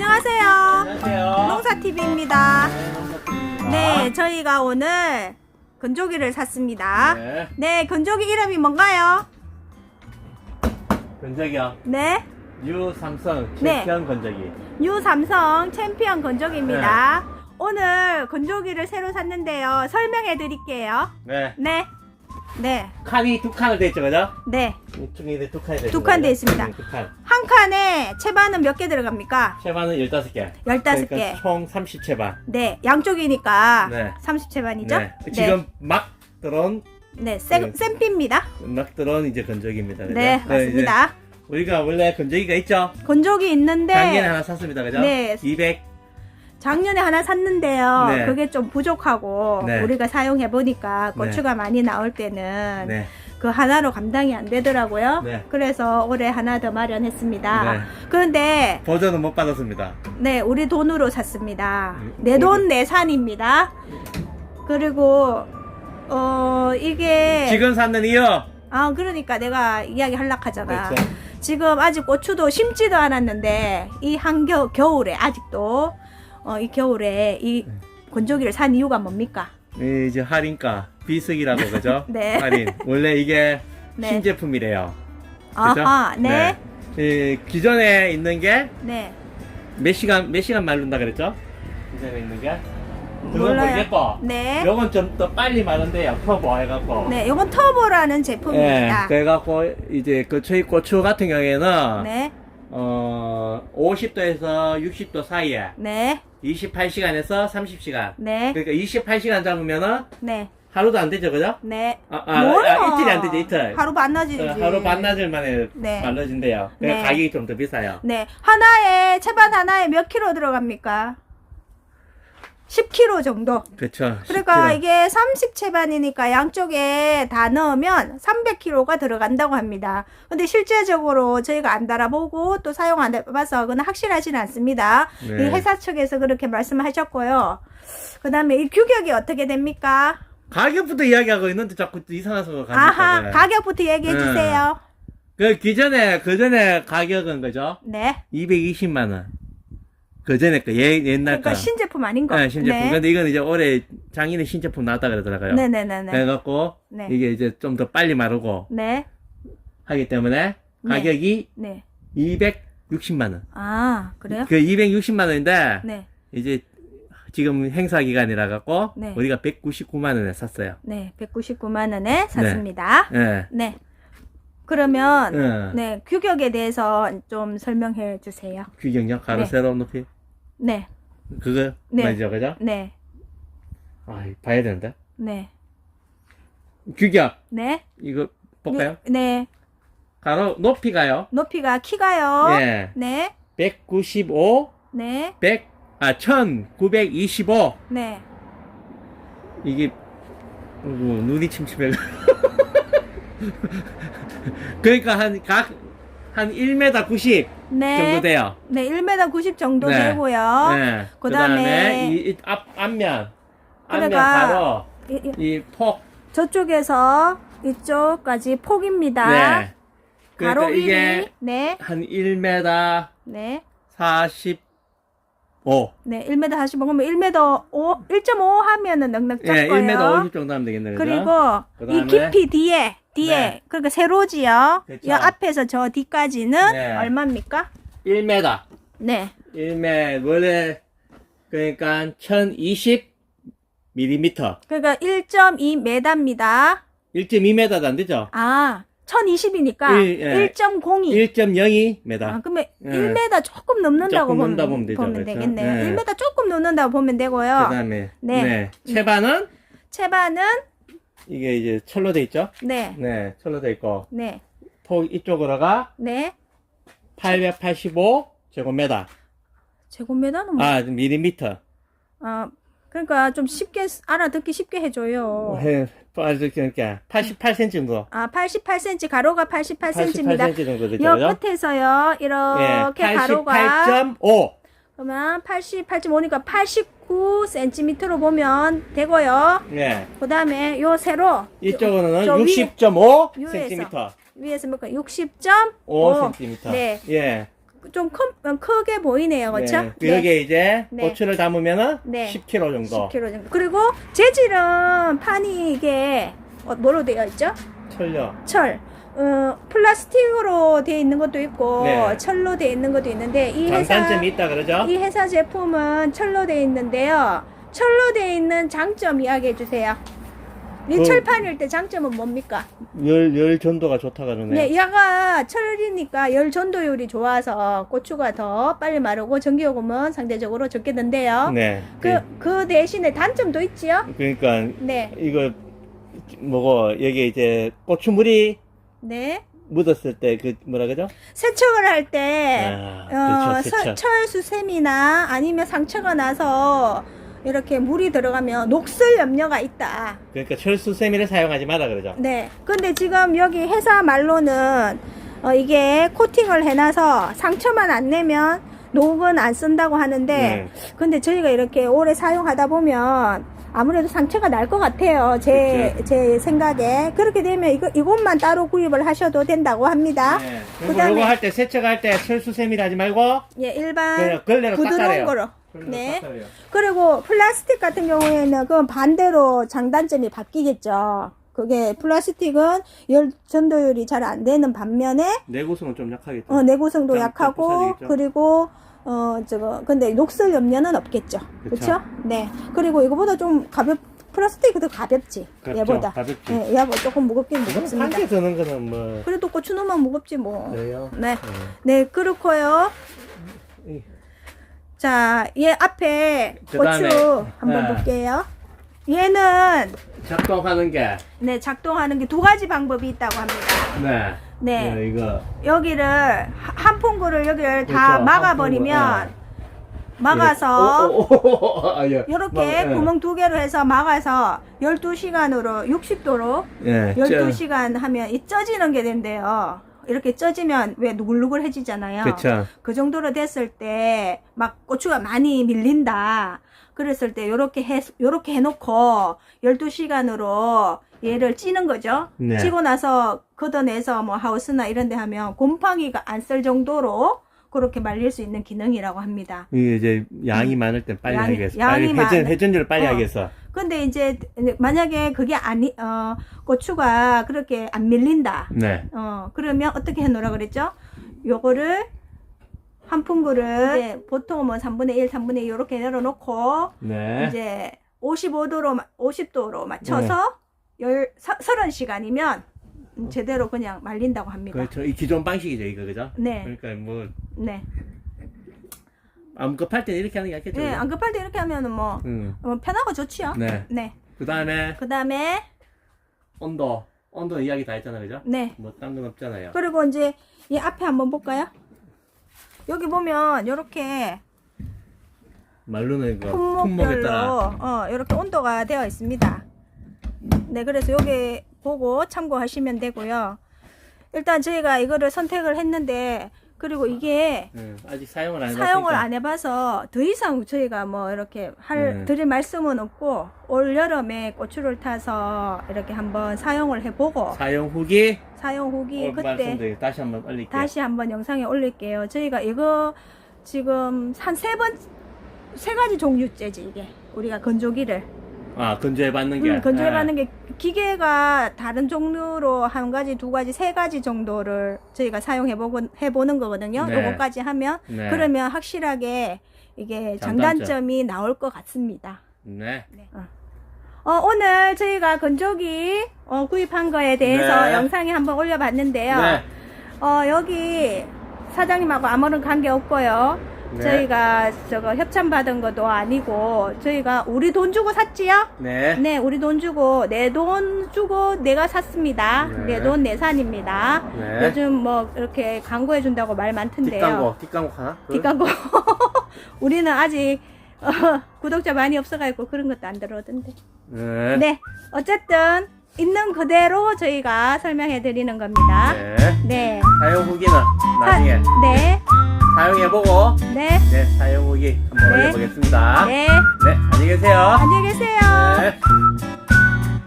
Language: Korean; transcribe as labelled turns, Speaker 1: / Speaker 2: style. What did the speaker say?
Speaker 1: 안녕하세요.
Speaker 2: 안녕하세요.
Speaker 1: 농사TV입니다.
Speaker 2: 네,
Speaker 1: 네, 저희가 오늘 건조기를 샀습니다.
Speaker 2: 네.
Speaker 1: 네, 건조기 이름이 뭔가요?
Speaker 2: 건조기요.
Speaker 1: 네,
Speaker 2: 뉴 삼성
Speaker 1: 네.
Speaker 2: 챔피언 건조기.
Speaker 1: 뉴 삼성 챔피언 건조기입니다. 오늘 건조기를 새로 샀는데요. 설명해 드릴게요.
Speaker 2: 네.
Speaker 1: 네, 네,
Speaker 2: 칸이 두 칸으로 돼 있죠, 그죠?
Speaker 1: 네.
Speaker 2: 이쪽에 두 칸이 돼
Speaker 1: 두칸돼 있습니다.
Speaker 2: 두 칸.
Speaker 1: 한 칸에 채반은 몇 개 들어갑니까?
Speaker 2: 채반은 15개.
Speaker 1: 15개.
Speaker 2: 그러니까 총 30채반.
Speaker 1: 네, 양쪽이니까
Speaker 2: 네.
Speaker 1: 30채반이죠?
Speaker 2: 네. 지금 막 들어온
Speaker 1: 네, 생,
Speaker 2: 네.
Speaker 1: 생피입니다.
Speaker 2: 막 들어온 이제 건조기입니다. 그죠?
Speaker 1: 네, 맞습니다.
Speaker 2: 우리가 원래 건조기가 있죠?
Speaker 1: 건조기 있는데
Speaker 2: 작년에 하나 샀습니다. 그죠?
Speaker 1: 네.
Speaker 2: 200
Speaker 1: 작년에 하나 샀는데요.
Speaker 2: 네.
Speaker 1: 그게 좀 부족하고
Speaker 2: 네.
Speaker 1: 우리가 사용해 보니까
Speaker 2: 네.
Speaker 1: 고추가 많이 나올 때는
Speaker 2: 네.
Speaker 1: 그 하나로 감당이 안 되더라고요.
Speaker 2: 네.
Speaker 1: 그래서 올해 하나 더 마련했습니다.
Speaker 2: 네.
Speaker 1: 그런데
Speaker 2: 버전은 못 받았습니다.
Speaker 1: 네, 우리 돈으로 샀습니다.
Speaker 2: 음,
Speaker 1: 내돈 내산입니다. 그리고 어 이게
Speaker 2: 지금 샀는 이유.
Speaker 1: 아 그러니까 내가 이야기 하려고 하잖아.
Speaker 2: 그렇죠.
Speaker 1: 지금 아직 고추도 심지도 않았는데 이 한겨 겨울에 아직도 어, 이 겨울에 이
Speaker 2: 네.
Speaker 1: 건조기를 산 이유가 뭡니까?
Speaker 2: 이 이제 할인가 비석이라고 그죠?
Speaker 1: 네.
Speaker 2: 할인. 원래 이게
Speaker 1: 네.
Speaker 2: 신제품이래요. 그죠?
Speaker 1: 아하, 네,
Speaker 2: 이 기존에 있는 게 몇
Speaker 1: 네,
Speaker 2: 시간 몇 시간 마른다 그랬죠? 기존에 있는 게 그건
Speaker 1: 몰라요.
Speaker 2: 모르겠고.
Speaker 1: 네,
Speaker 2: 요건 좀 더 빨리 마른데요. 터보 해갖고.
Speaker 1: 네, 이건 터보라는
Speaker 2: 예,
Speaker 1: 제품입니다.
Speaker 2: 그래갖고 이제 그 저희 고추 같은 경우에는
Speaker 1: 네,
Speaker 2: 어 50도에서 60도 사이에
Speaker 1: 네,
Speaker 2: 28시간에서 30시간.
Speaker 1: 네,
Speaker 2: 그러니까 28시간 잡으면은
Speaker 1: 네,
Speaker 2: 하루도 안 되죠, 그죠?
Speaker 1: 네.
Speaker 2: 아, 아,
Speaker 1: 뭐야?
Speaker 2: 아, 이틀이 안 되죠, 이틀.
Speaker 1: 하루 반나절이지.
Speaker 2: 어, 하루 반나절 만에
Speaker 1: 네.
Speaker 2: 말라진대요. 그래서
Speaker 1: 네.
Speaker 2: 가격이 좀 더 비싸요.
Speaker 1: 네, 하나에 채반 하나에 몇 킬로 들어갑니까? 10kg 정도.
Speaker 2: 그렇죠.
Speaker 1: 그러니까 이게 30채반이니까 양쪽에 다 넣으면 300kg가 들어간다고 합니다. 근데 실제적으로 저희가 안 달아보고 또 사용 안 해봐서 그건 확실하지는 않습니다.
Speaker 2: 네.
Speaker 1: 이 회사 측에서 그렇게 말씀하셨고요. 그 다음에 이 규격이 어떻게 됩니까?
Speaker 2: 가격부터 이야기하고 있는데 자꾸 또 이상한 소리가?
Speaker 1: 아하,
Speaker 2: 그래.
Speaker 1: 가격부터 얘기해
Speaker 2: 네.
Speaker 1: 주세요.
Speaker 2: 그 기존에 그 전에 가격은 그죠?
Speaker 1: 네.
Speaker 2: 220만 원. 그 전에 거 예, 옛날
Speaker 1: 그러니까
Speaker 2: 거.
Speaker 1: 신제품 아닌 거.
Speaker 2: 네, 신제품.
Speaker 1: 네.
Speaker 2: 근데 이건 이제 올해 작년에 신제품 나왔다 그러더라고요.
Speaker 1: 네네네네.
Speaker 2: 그래갖고
Speaker 1: 네.
Speaker 2: 이게 이제 좀 더 빨리 마르고
Speaker 1: 네.
Speaker 2: 하기 때문에
Speaker 1: 네.
Speaker 2: 가격이
Speaker 1: 네.
Speaker 2: 260만 원.
Speaker 1: 아, 그래요?
Speaker 2: 그 260만 원인데
Speaker 1: 네.
Speaker 2: 이제 지금 행사 기간이라 갖고
Speaker 1: 네.
Speaker 2: 우리가 199만 원에 샀어요.
Speaker 1: 네. 199만 원에 샀습니다.
Speaker 2: 예.
Speaker 1: 네. 그러면
Speaker 2: 예.
Speaker 1: 네, 규격에 대해서 좀 설명해 주세요.
Speaker 2: 규격요? 가로
Speaker 1: 네.
Speaker 2: 세로 높이?
Speaker 1: 네.
Speaker 2: 그거
Speaker 1: 네.
Speaker 2: 맞죠, 그죠?
Speaker 1: 네.
Speaker 2: 아, 봐야 되는데.
Speaker 1: 네.
Speaker 2: 규격
Speaker 1: 네.
Speaker 2: 이거 볼까요?
Speaker 1: 네. 네.
Speaker 2: 가로 높이가요.
Speaker 1: 높이가 키가요.
Speaker 2: 예.
Speaker 1: 네.
Speaker 2: 195,
Speaker 1: 네.
Speaker 2: 100, 아 1925.
Speaker 1: 네.
Speaker 2: 이게 어구, 눈이 침침해. 그러니까 한 각 한 1m 90
Speaker 1: 네.
Speaker 2: 정도 돼요.
Speaker 1: 네, 1m 90 정도
Speaker 2: 네.
Speaker 1: 되고요.
Speaker 2: 네.
Speaker 1: 그다음에
Speaker 2: 그다음에 이, 이 앞, 앞면 앞면
Speaker 1: 그러니까
Speaker 2: 바로
Speaker 1: 이- 이-
Speaker 2: 이 폭.
Speaker 1: 저쪽에서 이쪽까지 폭입니다.
Speaker 2: 네.
Speaker 1: 가로
Speaker 2: 그러니까
Speaker 1: 길이
Speaker 2: 이게
Speaker 1: 네.
Speaker 2: 한 1m
Speaker 1: 네.
Speaker 2: 45.
Speaker 1: 네, 1m 45. 그러면 1m 5, 1.5 하면은 넉넉
Speaker 2: 예,
Speaker 1: 잡고요.
Speaker 2: 1m 50 정도 하면 되겠네요. 그죠?
Speaker 1: 그리고 이
Speaker 2: 그다음에
Speaker 1: 깊이 뒤에 뒤에
Speaker 2: 네.
Speaker 1: 그러니까 세로지요.
Speaker 2: 그쵸.
Speaker 1: 이 앞에서 저 뒤까지는
Speaker 2: 네.
Speaker 1: 얼마입니까?
Speaker 2: 1m.
Speaker 1: 네.
Speaker 2: 1m 원래 그러니까 1020 mm.
Speaker 1: 그러니까 1.2m입니다.
Speaker 2: 1.2m도 안 되죠?
Speaker 1: 아, 1020이니까
Speaker 2: 일, 예.
Speaker 1: 1.02.
Speaker 2: 1.02m.
Speaker 1: 아, 그러면
Speaker 2: 예.
Speaker 1: 1m 조금 넘는다고
Speaker 2: 조금
Speaker 1: 보면,
Speaker 2: 넘다 보면 되죠, 그렇죠?
Speaker 1: 되겠네요.
Speaker 2: 예.
Speaker 1: 1m 조금 넘는다고 보면 되고요.
Speaker 2: 그다음에
Speaker 1: 네.
Speaker 2: 네. 채반은
Speaker 1: 채반은
Speaker 2: 이게 이제 철로 돼 있죠?
Speaker 1: 네.
Speaker 2: 네, 철로 돼 있고
Speaker 1: 네.
Speaker 2: 폭 이쪽으로가
Speaker 1: 네.
Speaker 2: 885 제곱미터.
Speaker 1: 제곱미터는 뭐
Speaker 2: 아, 밀리미터.
Speaker 1: 아, 그러니까 좀 쉽게 알아듣기 쉽게 해줘요.
Speaker 2: 해, 그러니까 88cm 정도.
Speaker 1: 아, 88cm 가로가 88cm입니다.
Speaker 2: 88cm 정도 되죠,
Speaker 1: 여
Speaker 2: 그죠?
Speaker 1: 끝에서요
Speaker 2: 예,
Speaker 1: 이렇게 가로가
Speaker 2: 88.5.
Speaker 1: 그러면 88.5니까 89cm로 보면 되고요.
Speaker 2: 예.
Speaker 1: 그 다음에 요 세로
Speaker 2: 이쪽으로는
Speaker 1: 저 위에-
Speaker 2: 60.5
Speaker 1: 위에서. 위에서 볼까 60.5
Speaker 2: 5 cm.
Speaker 1: 네.
Speaker 2: 예.
Speaker 1: 좀 크, 크게 보이네요. 그렇죠?
Speaker 2: 네. 여기에 이제
Speaker 1: 네.
Speaker 2: 고추를 담으면은
Speaker 1: 네.
Speaker 2: 10kg 정도.
Speaker 1: 10kg 정도. 그리고 재질은 판이 이게 어, 뭐로 되어 있죠?
Speaker 2: 철려.
Speaker 1: 철. 어, 플라스틱으로 되어 있는 것도 있고
Speaker 2: 네.
Speaker 1: 철로 되어 있는 것도 있는데 이 회사
Speaker 2: 장단점이 있다 그러죠?
Speaker 1: 이 회사 제품은 철로 되어 있는데요. 철로 되어 있는 장점 이야기해 주세요. 이
Speaker 2: 그-
Speaker 1: 철판일 때 장점은 뭡니까?
Speaker 2: 열, 열 전도가 좋다 그러네.
Speaker 1: 네, 얘가 철이니까 열 전도율이 좋아서 고추가 더 빨리 마르고 전기요금은 상대적으로 적게 든대요.
Speaker 2: 네.
Speaker 1: 그, 그 대신에 단점도 있지요?
Speaker 2: 그러니까
Speaker 1: 네,
Speaker 2: 이거 뭐고 여기 이제 고추물이
Speaker 1: 네.
Speaker 2: 묻었을 때 그 뭐라 그러죠?
Speaker 1: 세척을 할 때,
Speaker 2: 아,
Speaker 1: 어,
Speaker 2: 그렇죠, 세척.
Speaker 1: 서- 철수샘이나 아니면 상처가 나서 이렇게 물이 들어가면 녹슬 염려가 있다.
Speaker 2: 그러니까 철수 세미를 사용하지 마라 그러죠.
Speaker 1: 네. 근데 지금 여기 회사 말로는 어, 이게 코팅을 해놔서 상처만 안 내면 녹은 안 쓴다고 하는데
Speaker 2: 네.
Speaker 1: 근데 저희가 이렇게 오래 사용하다 보면 아무래도 상처가 날 것 같아요. 제,
Speaker 2: 그쵸.
Speaker 1: 제 생각에. 그렇게 되면 이거, 이것만 따로 구입을 하셔도 된다고 합니다.
Speaker 2: 네. 그리고
Speaker 1: 그다음에-
Speaker 2: 요거 할 때 세척할 때 철수세미를 하지 말고
Speaker 1: 예, 일반
Speaker 2: 걸레로
Speaker 1: 부드러운. 거로.
Speaker 2: 걸레로
Speaker 1: 네. 그리고 플라스틱 같은 경우에는 그건 반대로 장단점이 바뀌겠죠. 그게 플라스틱은 열 전도율이 잘 안 되는 반면에
Speaker 2: 내구성은 좀 약하겠죠.
Speaker 1: 어, 내구성도
Speaker 2: 좀- 좀
Speaker 1: 약하고
Speaker 2: 부서지겠죠.
Speaker 1: 그리고 어 저거 근데 녹슬 염려는 없겠죠. 그렇죠? 네. 그리고 이거보다 좀 가볍 플라스틱이 더 가볍지.
Speaker 2: 그렇죠.
Speaker 1: 얘보다.
Speaker 2: 가볍지.
Speaker 1: 예, 얘하고 조금 무겁긴 무겁습니다.
Speaker 2: 한개 드는 거는 뭐
Speaker 1: 그래도 고추 넣으면 무겁지 뭐.
Speaker 2: 그래요.
Speaker 1: 네.
Speaker 2: 네.
Speaker 1: 네, 그렇고요.
Speaker 2: 이-
Speaker 1: 자, 얘 앞에
Speaker 2: 그다음에,
Speaker 1: 고추 한번
Speaker 2: 네. 볼게요.
Speaker 1: 얘는
Speaker 2: 작동하는 게
Speaker 1: 네, 작동하는 게 두 가지 방법이 있다고 합니다.
Speaker 2: 네.
Speaker 1: 네.
Speaker 2: 네, 이거
Speaker 1: 여기를 하- 한 풍구를 여기를 다
Speaker 2: 그렇죠.
Speaker 1: 막아버리면
Speaker 2: 한 풍구,
Speaker 1: 막아서
Speaker 2: 오, 오, 아, 예.
Speaker 1: 이렇게
Speaker 2: 막, 예.
Speaker 1: 구멍 두 개로 해서 막아서 12시간으로 60도로
Speaker 2: 예.
Speaker 1: 12시간 하면 이 쪄지는 게 된대요. 이렇게 쪄지면 왜 누글누글해지잖아요.
Speaker 2: 그렇죠.
Speaker 1: 그 정도로 됐을 때 막 고추가 많이 밀린다. 그랬을 때 요렇게 해 요렇게 해 놓고 12시간으로 얘를 찌는 거죠.
Speaker 2: 네.
Speaker 1: 찌고 나서 걷어내서 뭐 하우스나 이런 데 하면 곰팡이가 안 쓸 정도로 그렇게 말릴 수 있는 기능이라고 합니다.
Speaker 2: 이게 이제 양이 많을 땐 빨리
Speaker 1: 음. 양이-
Speaker 2: 하겠어.
Speaker 1: 양이
Speaker 2: 빨리 회전
Speaker 1: 많-
Speaker 2: 회전율을 빨리
Speaker 1: 어.
Speaker 2: 하겠어.
Speaker 1: 근데 이제 만약에 그게 아니 어 고추가 그렇게 안 밀린다.
Speaker 2: 네.
Speaker 1: 어, 그러면 어떻게 해 놓으라 그랬죠? 요거를 한 풍구를 이제 보통 뭐 3분의 1, 3분의 2 이렇게 내려놓고
Speaker 2: 네.
Speaker 1: 이제 55도로 50도로 맞춰서 열 30시간이면 제대로 그냥 말린다고 합니다.
Speaker 2: 그렇죠. 이 기존 방식이죠, 이거 그죠?
Speaker 1: 네.
Speaker 2: 그러니까 뭐
Speaker 1: 네.
Speaker 2: 안 급할 때는 이렇게 하는 게 낫겠죠.
Speaker 1: 네, 안 급할 때 이렇게 하면은 뭐
Speaker 2: 음.
Speaker 1: 어, 편하고 좋지요.
Speaker 2: 네.
Speaker 1: 네.
Speaker 2: 그다음에
Speaker 1: 그다음에
Speaker 2: 온도. 온도 이야기 다 했잖아, 그죠?
Speaker 1: 네.
Speaker 2: 뭐 딴 건 없잖아요.
Speaker 1: 그리고 이제 이 앞에 한번 볼까요? 여기 보면 이렇게
Speaker 2: 말로는 그 품목에 따라
Speaker 1: 품목별로 어, 이렇게 온도가 되어 있습니다. 네, 그래서 여기 보고 참고하시면 되고요. 일단 저희가 이거를 선택을 했는데 그리고 이게
Speaker 2: 음, 아직 사용을 안
Speaker 1: 사용을
Speaker 2: 해봤으니까.
Speaker 1: 안 해봐서 더 이상 저희가 뭐 이렇게 할
Speaker 2: 네.
Speaker 1: 드릴 말씀은 없고 올 여름에 고추를 타서 이렇게 한번 사용을 해보고
Speaker 2: 사용 후기
Speaker 1: 사용 후기
Speaker 2: 어,
Speaker 1: 그때
Speaker 2: 말씀드리 다시 한번 올릴게요.
Speaker 1: 다시 한번 영상에 올릴게요. 저희가 이거 지금 한 세 번, 세 가지 종류째지, 이게. 우리가 건조기를.
Speaker 2: 아, 건조해 받는 게.
Speaker 1: 음, 건조해
Speaker 2: 아.
Speaker 1: 받는 게 기계가 다른 종류로 한 가지, 두 가지, 세 가지 정도를 저희가 사용해 보고, 해 보는 거거든요.
Speaker 2: 네.
Speaker 1: 요거까지 하면.
Speaker 2: 네.
Speaker 1: 그러면 확실하게 이게
Speaker 2: 장단점.
Speaker 1: 장단점이 나올 것 같습니다.
Speaker 2: 네.
Speaker 1: 어, 오늘 저희가 건조기 어, 구입한 거에 대해서
Speaker 2: 네.
Speaker 1: 영상에 한번 올려봤는데요.
Speaker 2: 네.
Speaker 1: 어, 여기 사장님하고 아무런 관계 없고요.
Speaker 2: 네.
Speaker 1: 저희가 저거 협찬 받은 것도 아니고 저희가 우리 돈 주고 샀지요?
Speaker 2: 네.
Speaker 1: 네, 우리 돈 주고 내 돈 주고 내가 샀습니다.
Speaker 2: 네.
Speaker 1: 내 돈 내산입니다.
Speaker 2: 네.
Speaker 1: 요즘 뭐 이렇게 광고해 준다고 말 많던데요.
Speaker 2: 뒷광고, 뒷광고 하나? 그?
Speaker 1: 뒷광고. 우리는 아직 어, 구독자 많이 없어가지고 그런 것도 안 들어오던데.
Speaker 2: 네.
Speaker 1: 네, 어쨌든 있는 그대로 저희가 설명해 드리는 겁니다.
Speaker 2: 네.
Speaker 1: 네.
Speaker 2: 사용 후기는 나중에
Speaker 1: 네.
Speaker 2: 사용해보고
Speaker 1: 네.
Speaker 2: 네 사용 후기 한번
Speaker 1: 네.
Speaker 2: 올려보겠습니다.
Speaker 1: 네.
Speaker 2: 네, 안녕히 계세요.
Speaker 1: 안녕히 계세요.
Speaker 2: 네.